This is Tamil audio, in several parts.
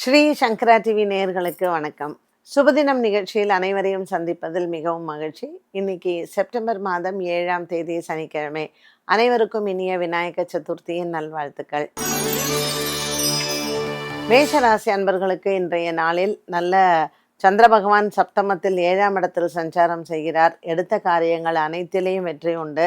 ஸ்ரீ சங்கரா டிவி நேயர்களுக்கு வணக்கம். சுபதினம் நிகழ்ச்சியில் அனைவரையும் சந்திப்பதில் மிகவும் மகிழ்ச்சி. இன்னைக்கு செப்டம்பர் மாதம் ஏழாம் தேதி சனிக்கிழமை. அனைவருக்கும் இனிய விநாயக சதுர்த்தியின் நல்வாழ்த்துக்கள். மேஷராசி அன்பர்களுக்கு இன்றைய நாளில் நல்ல சந்திர பகவான் சப்தமத்தில் ஏழாம் இடத்தில் சஞ்சாரம் செய்கிறார். எடுத்த காரியங்கள் அனைத்திலேயும் வெற்றி உண்டு.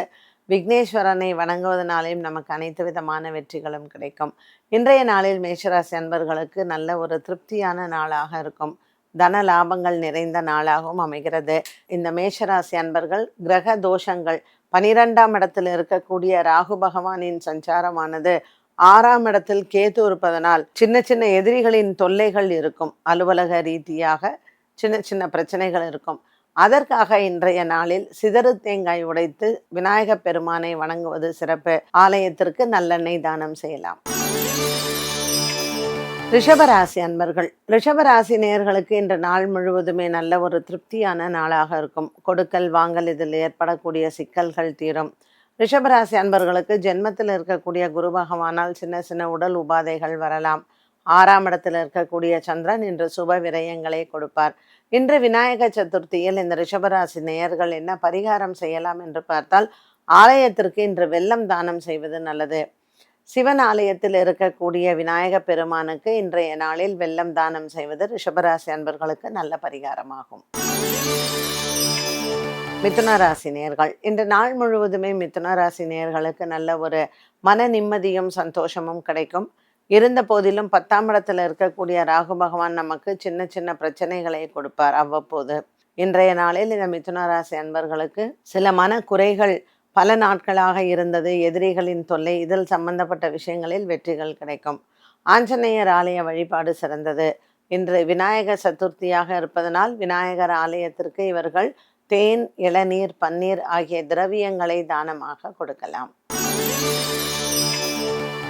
விக்னேஸ்வரனை வணங்குவதனாலேயும் நமக்கு அனைத்து விதமான வெற்றிகளும் கிடைக்கும். இன்றைய நாளில் மேஷராசி அன்பர்களுக்கு நல்ல ஒரு திருப்தியான நாளாக இருக்கும். தன லாபங்கள் நிறைந்த நாளாகவும் அமைகிறது. இந்த மேஷராசி அன்பர்கள் கிரக தோஷங்கள் பனிரெண்டாம் இடத்தில் இருக்கக்கூடிய ராகு பகவானின் சஞ்சாரமானது. ஆறாம் இடத்தில் கேது இருப்பதனால் சின்ன சின்ன எதிரிகளின் தொல்லைகள் இருக்கும். அலுவலக ரீதியாக சின்ன சின்ன பிரச்சனைகள் இருக்கும். அதற்காக இன்றைய நாளில் சிதறு தேங்காய் உடைத்து விநாயகப் பெருமானை வணங்குவது சிறப்பு. ஆலயத்திற்கு நல்லெண்ணெய் தானம் செய்யலாம். ரிஷபராசி அன்பர்கள் ரிஷபராசி நேயர்களுக்கு இன்று நாள் முழுவதுமே நல்ல ஒரு திருப்தியான நாளாக இருக்கும். கொடுக்கல் வாங்கல் இதில் ஏற்படக்கூடிய சிக்கல்கள் தீரும். ரிஷபராசி அன்பர்களுக்கு ஜென்மத்தில் இருக்கக்கூடிய குரு பகவானால் சின்ன சின்ன உடல் உபாதைகள் வரலாம். ஆறாம் இடத்தில் இருக்கக்கூடிய சந்திரன் இன்று சுப விரயங்களை கொடுப்பார். இன்று விநாயக சதுர்த்தியில் இந்த ரிஷபராசி நேயர்கள் என்ன பரிகாரம் செய்யலாம் என்று பார்த்தால் ஆலயத்திற்கு இன்று வெள்ளம் தானம் செய்வது நல்லது. சிவன் ஆலயத்தில் இருக்கக்கூடிய விநாயக பெருமானுக்கு இன்றைய நாளில் வெள்ளம் தானம் செய்வது ரிஷபராசி அன்பர்களுக்கு நல்ல பரிகாரமாகும். மிதுன ராசி நேர்கள் இன்று நாள் முழுவதுமே மிதுன ராசி நேர்களுக்கு நல்ல ஒரு மன நிம்மதியும் சந்தோஷமும் கிடைக்கும். இருந்த போதிலும் பத்தாம் இடத்துல இருக்கக்கூடிய ராகு பகவான் நமக்கு சின்ன சின்ன பிரச்சனைகளை கொடுப்பார் அவ்வப்போது. இன்றைய நாளில் இந்த மிதுனராசி அன்பர்களுக்கு சில மன குறைகள் பல நாட்களாக இருந்தது. எதிரிகளின் தொல்லை இதில் சம்பந்தப்பட்ட விஷயங்களில் வெற்றிகள் கிடைக்கும். ஆஞ்சநேயர் ஆலய வழிபாடு சிறந்தது. இன்று விநாயகர் சதுர்த்தியாக இருப்பதனால் விநாயகர் ஆலயத்திற்கு இவர்கள் தேன் இளநீர் பன்னீர் ஆகிய திரவியங்களை தானமாக கொடுக்கலாம்.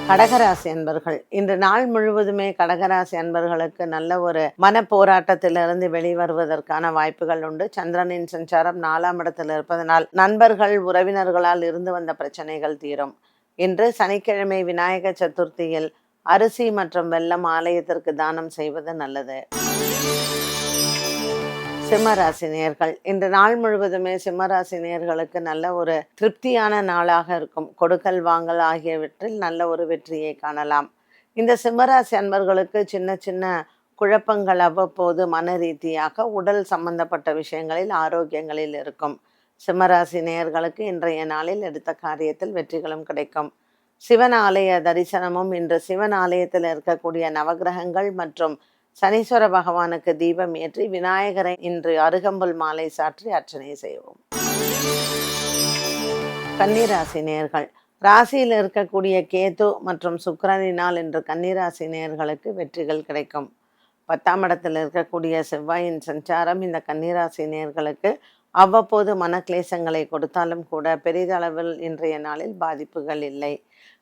கடகராசி அன்பர்கள். இன்று நாள் முழுவதுமே கடகராசி அன்பர்களுக்கு நல்ல ஒரு மன போராட்டத்திலிருந்து வெளிவருவதற்கான வாய்ப்புகள் உண்டு. சந்திரனின் சஞ்சாரம் நாலாம் இடத்தில் இருப்பதனால் நண்பர்கள் உறவினர்களால் இருந்து வந்த பிரச்சனைகள் தீரும். இன்று சனிக்கிழமை விநாயக சதுர்த்தியில் அரிசி மற்றும் வெள்ளம் ஆலயத்திற்கு தானம் செய்வது நல்லது. சிம்மராசினியர்கள். இந்த நாள் முழுவதுமே சிம்மராசினியர்களுக்கு நல்ல ஒரு திருப்தியான நாளாக இருக்கும். கொடுக்கல் வாங்கல் ஆகியவற்றில் நல்ல ஒரு வெற்றியை காணலாம். இந்த சிம்மராசி அன்பர்களுக்கு சின்ன சின்ன குழப்பங்கள் அவ்வப்போது மன ரீதியாக உடல் சம்பந்தப்பட்ட விஷயங்களில் ஆரோக்கியங்களில் இருக்கும். சிம்மராசி நேயர்களுக்கு இன்றைய நாளில் எடுத்த காரியத்தில் வெற்றிகளும் கிடைக்கும். சிவன் ஆலய தரிசனமும் இன்று சிவன் ஆலயத்தில் இருக்கக்கூடிய நவகிரகங்கள் மற்றும் சனீஸ்வர பகவானுக்கு தீபம் ஏற்றி விநாயகரை இன்று அருகம்புல் மாலை சாற்றி அர்ச்சனை செய்வோம். கன்னிராசி நேர்கள் ராசியில் இருக்கக்கூடிய கேது மற்றும் சுக்கிரனினால் இன்று கன்னிராசி நேர்களுக்கு வெற்றிகள் கிடைக்கும். பத்தாம் இடத்தில் இருக்கக்கூடிய செவ்வாயின் சஞ்சாரம் இந்த கன்னிராசி நேர்களுக்கு அவ்வப்போது மனக்லேசங்களை கொடுத்தாலும் கூட பெரிதளவில் இன்றைய நாளில் பாதிப்புகள் இல்லை.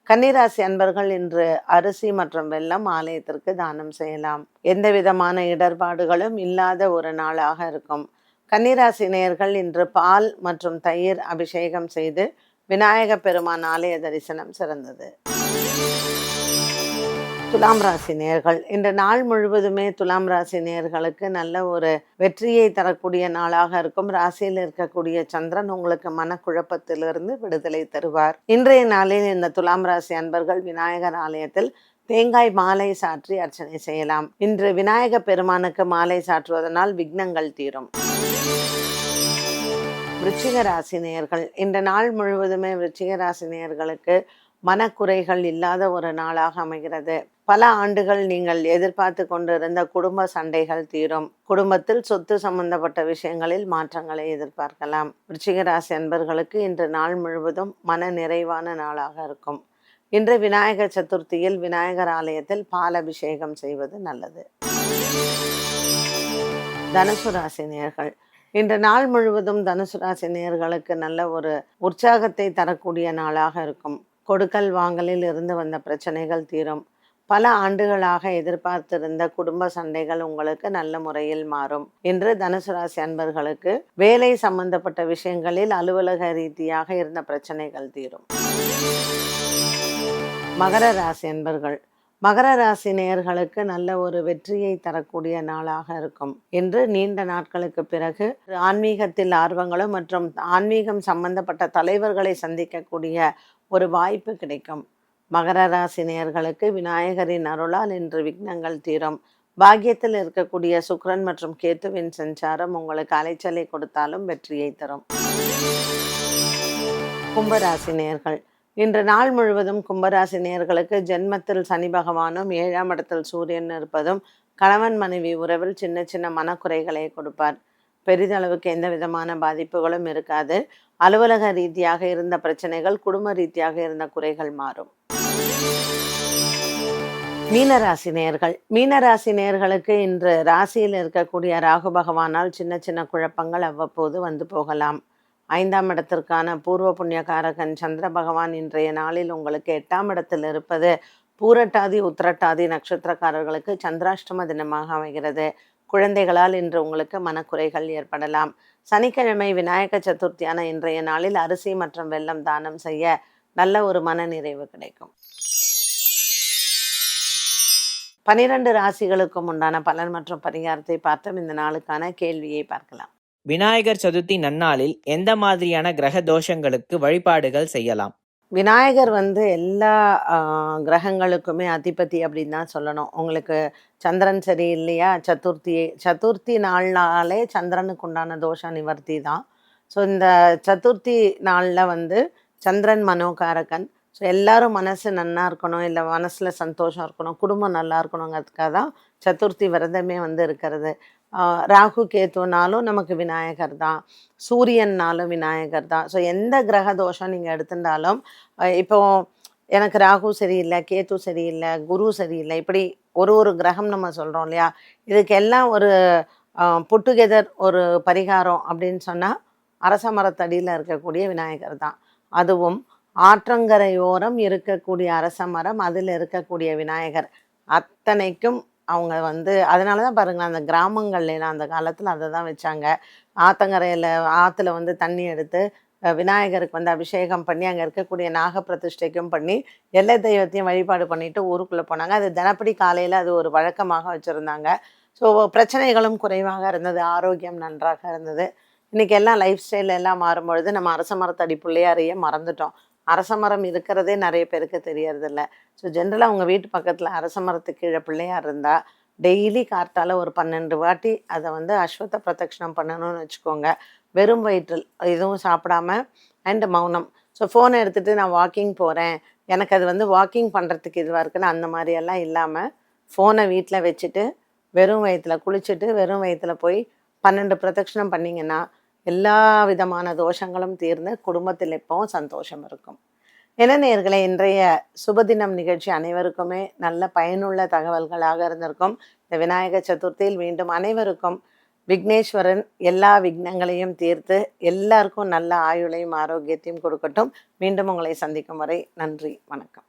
கன்னிராசி அன்பர்கள் இன்று அரிசி மற்றும் வெல்லம் ஆலயத்திற்கு தானம் செய்யலாம். எந்த விதமான இடர்பாடுகளும் இல்லாத ஒரு நாளாக இருக்கும். கன்னிராசி நேயர்கள் இன்று பால் மற்றும் தயிர் அபிஷேகம் செய்து விநாயக பெருமான் ஆலய தரிசனம் சிறந்தது. துலாம் ராசி நேர்கள். இன்று நாள் முழுவதுமே துலாம் ராசி நேர்களுக்கு நல்ல ஒரு வெற்றியை தரக்கூடிய நாளாக இருக்கும். ராசியில் இருக்கக்கூடிய சந்திரன் உங்களுக்கு மனக்குழப்பத்திலிருந்து விடுதலை தருவார். இன்றைய நாளில் இந்த துலாம் ராசி அன்பர்கள் விநாயகர் ஆலயத்தில் தேங்காய் மாலை சாற்றி அர்ச்சனை செய்யலாம். இன்று விநாயக பெருமானுக்கு மாலை சாற்றுவதனால் விக்னங்கள் தீரும். விருச்சிக ராசி நேயர்கள் இந்த நாள் முழுவதுமே விருச்சிக ராசி நேயர்களுக்கு மனக்குறைகள் இல்லாத ஒரு நாளாக அமைகிறது. பல ஆண்டுகள் நீங்கள் எதிர்பார்த்து கொண்டிருந்த குடும்ப சண்டைகள் தீரும். குடும்பத்தில் சொத்து சம்பந்தப்பட்ட விஷயங்களில் மாற்றங்களை எதிர்பார்க்கலாம். விருச்சிக ராசி அன்பர்களுக்கு இன்று நாள் முழுவதும் மன நிறைவான நாளாக இருக்கும். இன்று விநாயகர் சதுர்த்தியில் விநாயகர் ஆலயத்தில் பால் அபிஷேகம் செய்வது நல்லது. தனுசு ராசி நேர்கள் இன்று நாள் முழுவதும் தனுசு ராசி நேர்களுக்கு நல்ல ஒரு உற்சாகத்தை தரக்கூடிய நாளாக இருக்கும். கொடுக்கல் வாங்கலில் இருந்து வந்த பிரச்சனைகள் தீரும். பல ஆண்டுகளாக எதிர்பார்த்திருந்த குடும்ப சண்டைகள் உங்களுக்கு நல்ல முறையில் மாறும். இன்று தனுசு ராசி அன்பர்களுக்கு வேலை சம்பந்தப்பட்ட விஷயங்களில் அலுவலக ரீதியாக இருந்த பிரச்சனைகள் தீரும். மகர ராசி அன்பர்கள் மகர ராசி நேயர்களுக்கு நல்ல ஒரு வெற்றியை தரக்கூடிய நாளாக இருக்கும். என்று நீண்ட நாட்களுக்கு பிறகு ஆன்மீகத்தில் ஆர்வங்களும் மற்றும் ஆன்மீகம் சம்பந்தப்பட்ட தலைவர்களை சந்திக்கக்கூடிய ஒரு வாய்ப்பு கிடைக்கும். மகர ராசி நேயர்களுக்கு விநாயகரின் அருளால் இன்று விக்னங்கள் தீரும். பாக்கியத்தில் இருக்கக்கூடிய சுக்ரன் மற்றும் கேத்துவின் சஞ்சாரம் உங்களுக்கு அலைச்சலை கொடுத்தாலும் வெற்றியை தரும். கும்பராசி நேர்கள் இன்று நாள் முழுவதும் கும்பராசி நேர்களுக்கு ஜென்மத்தில் சனி பகவானும் ஏழாம் இடத்தில் சூரியன் இருப்பதும் கணவன் மனைவி உறவில் சின்ன சின்ன மனக்குறைகளை கொடுப்பார். பெரிதளவுக்கு எந்த விதமான பாதிப்புகளும் இருக்காது. அலுவலக ரீதியாக இருந்த பிரச்சனைகள் குடும்ப ரீதியாக இருந்த குறைகள் மாறும். மீனராசி நேர்கள். மீனராசி நேர்களுக்கு இன்று ராசியில் இருக்கக்கூடிய ராகு பகவானால் சின்ன சின்ன குழப்பங்கள் அவ்வப்போது வந்து போகலாம். ஐந்தாம் இடத்திற்கான பூர்வ புண்ணியகாரகன் சந்திர பகவான் இன்றைய நாளில் உங்களுக்கு எட்டாம் இடத்தில் இருப்பது பூரட்டாதி உத்திரட்டாதி நட்சத்திரக்காரர்களுக்கு சந்திராஷ்டம தினமாக அமைகிறது. குழந்தைகளால் இன்று உங்களுக்கு மனக்குறைகள் ஏற்படலாம். சனிக்கிழமை விநாயக சதுர்த்தியான இன்றைய நாளில் அரிசி மற்றும் வெள்ளம் தானம் செய்ய நல்ல ஒரு மன நிறைவு கிடைக்கும். பனிரெண்டு ராசிகளுக்கும் உண்டான பலன் மற்றும் பரிகாரத்தை பார்த்தோம். இந்த நாளுக்கான கேள்வியை பார்க்கலாம். விநாயகர் சதுர்த்தி நன்னாளில் எந்த மாதிரியான கிரக தோஷங்களுக்கு வழிபாடுகள் செய்யலாம்? விநாயகர் வந்து எல்லா கிரகங்களுக்குமே அதிபதி அப்படின்னு தான் சொல்லணும். உங்களுக்கு சந்திரன் சரி இல்லையா சதுர்த்தி சதுர்த்தி நாள்னாலே சந்திரனுக்கு உண்டான தோஷ நிவர்த்தி தான். ஸோ இந்த சதுர்த்தி நாளில் வந்து சந்திரன் மனோகாரகன். ஸோ எல்லாரும் மனசு நல்லா இருக்கணும் இல்லை மனசில் சந்தோஷம் இருக்கணும் குடும்பம் நல்லா இருக்கணுங்கிறதுக்காக தான் சதுர்த்தி விரதமே வந்து இருக்கிறது. ராகு கேத்துனாலும் நமக்கு விநாயகர் தான். சூரியன்னாலும் விநாயகர் தான். ஸோ எந்த கிரக தோஷம் நீங்கள் எடுத்துட்டாலும் இப்போ எனக்கு ராகு சரியில்லை கேத்து சரியில்லை குரு சரியில்லை இப்படி ஒரு ஒரு கிரகம் நம்ம சொல்கிறோம் இல்லையா? இதுக்கெல்லாம் ஒரு புட்டுகெதர் ஒரு பரிகாரம் அப்படின்னு சொன்னால் அரச மரத்தடியில் இருக்கக்கூடிய விநாயகர் தான். அதுவும் ஆற்றங்கரையோரம் இருக்கக்கூடிய அரச மரம் அதில் இருக்கக்கூடிய விநாயகர். அத்தனைக்கும் அவங்க வந்து அதனால தான் பாருங்களேன் அந்த கிராமங்கள்லாம் அந்த காலத்தில் அதை தான் வச்சாங்க. ஆத்தங்கரையில் ஆற்றுல வந்து தண்ணி எடுத்து விநாயகருக்கு வந்து அபிஷேகம் பண்ணி அங்கே இருக்கக்கூடிய நாக பிரதிஷ்டைக்கும் பண்ணி எல்லை தெய்வத்தையும் வழிபாடு பண்ணிட்டு ஊருக்குள்ளே போனாங்க. அது தினப்படி காலையில் அது ஒரு வழக்கமாக வச்சுருந்தாங்க. ஸோ பிரச்சனைகளும் குறைவாக இருந்தது. ஆரோக்கியம் நன்றாக இருந்தது. இன்றைக்கி எல்லாம் லைஃப் ஸ்டைல் எல்லாம் மாறும்பொழுது நம்ம அரச மரத்தடி பிள்ளையாரையே மறந்துட்டோம். அரச மரம் இருக்கிறதே நிறைய பேருக்கு தெரியறதில்ல. ஸோ ஜென்ரலாக உங்கள் வீட்டு பக்கத்தில் அரச மரத்துக்கு கீழே பிள்ளையார் இருந்தால் டெய்லி காற்றால் ஒரு பன்னெண்டு வாட்டி அதை வந்து அஸ்வத்த பிரதட்சணம் பண்ணணும்னு வச்சுக்கோங்க. வெறும் வயிற்றில் எதுவும் சாப்பிடாம அண்ட் மௌனம். ஸோ ஃபோனை எடுத்துகிட்டு நான் வாக்கிங் போகிறேன் எனக்கு அது வந்து வாக்கிங் பண்ணுறதுக்கு இதுவாக இருக்குன்னு அந்த மாதிரியெல்லாம் இல்லாமல் ஃபோனை வீட்டில் வச்சுட்டு வெறும் வயிற்றில் குளிச்சுட்டு வெறும் வயிற்றில் போய் பன்னெண்டு பிரதட்சணம் பண்ணிங்கன்னா எல்லா விதமான தோஷங்களும் தீர்ந்து குடும்பத்தில் எப்பவும் சந்தோஷம் இருக்கும். என்ன நேயர்களே இன்றைய சுபதினம் நிகழ்ச்சி அனைவருக்குமே நல்ல பயனுள்ள தகவல்களாக இருந்திருக்கும். இந்த விநாயகர் சதுர்த்தியில் மீண்டும் அனைவருக்கும் விக்னேஸ்வரன் எல்லா விக்னங்களையும் தீர்த்து எல்லாருக்கும் நல்ல ஆயுளையும் ஆரோக்கியத்தையும் கொடுக்கட்டும். மீண்டும் உங்களை சந்திக்கும் வரை நன்றி வணக்கம்.